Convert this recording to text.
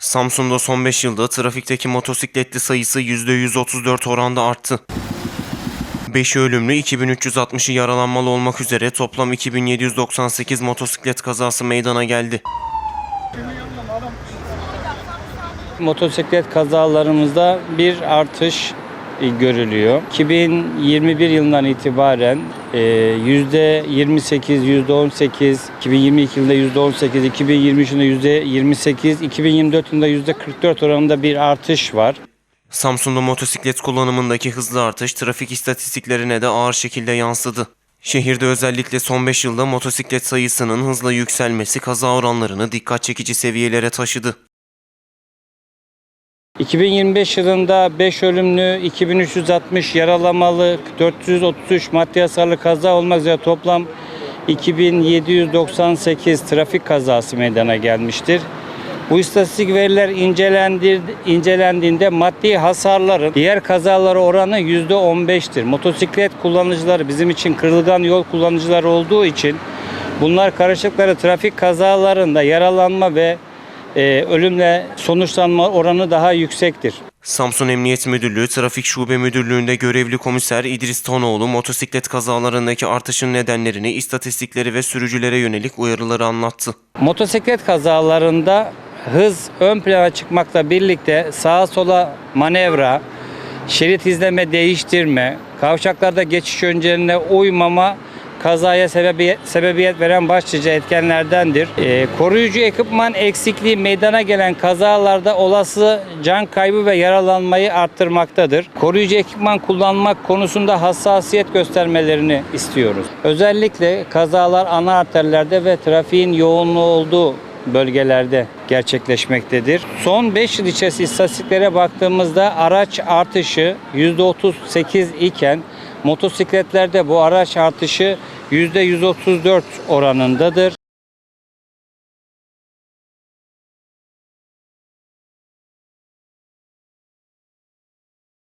Samsun'da son 5 yılda trafikteki motosikletli sayısı %134 oranda arttı. 5'i ölümlü, 2360'ı yaralanmalı olmak üzere toplam 2798 motosiklet kazası meydana geldi. Motosiklet kazalarımızda bir artış görülüyor. 2021 yılından itibaren e, %28, %18, 2022 yılında %18, 2023 yılında %28, 2024 yılında %44 oranında bir artış var. Samsun'da motosiklet kullanımındaki hızlı artış trafik istatistiklerine de ağır şekilde yansıdı. Şehirde özellikle son 5 yılda motosiklet sayısının hızla yükselmesi kaza oranlarını dikkat çekici seviyelere taşıdı. 2025 yılında 5 ölümlü, 2360 yaralamalı, 433 maddi hasarlı kaza olmak üzere toplam 2798 trafik kazası meydana gelmiştir. Bu istatistik veriler incelendiğinde maddi hasarların diğer kazalara oranı %15'tir. Motosiklet kullanıcıları bizim için kırılgan yol kullanıcıları olduğu için bunlar karışıkları trafik kazalarında yaralanma ve e, ölümle sonuçlanma oranı daha yüksektir. Samsun Emniyet Müdürlüğü Trafik Şube Müdürlüğü'nde görevli komiser İdris Tonoğlu motosiklet kazalarındaki artışın nedenlerini, istatistikleri ve sürücülere yönelik uyarıları anlattı. Motosiklet kazalarında hız ön plana çıkmakla birlikte sağa sola manevra, şerit izleme değiştirme, kavşaklarda geçiş önceline uymama kazaya sebebiyet, sebebiyet veren başlıca etkenlerdendir. Ee, koruyucu ekipman eksikliği meydana gelen kazalarda olası can kaybı ve yaralanmayı arttırmaktadır. Koruyucu ekipman kullanmak konusunda hassasiyet göstermelerini istiyoruz. Özellikle kazalar ana arterlerde ve trafiğin yoğunluğu olduğu bölgelerde gerçekleşmektedir. Son 5 yıl içerisinde istatistiklere baktığımızda araç artışı %38 iken motosikletlerde bu araç artışı %134 oranındadır.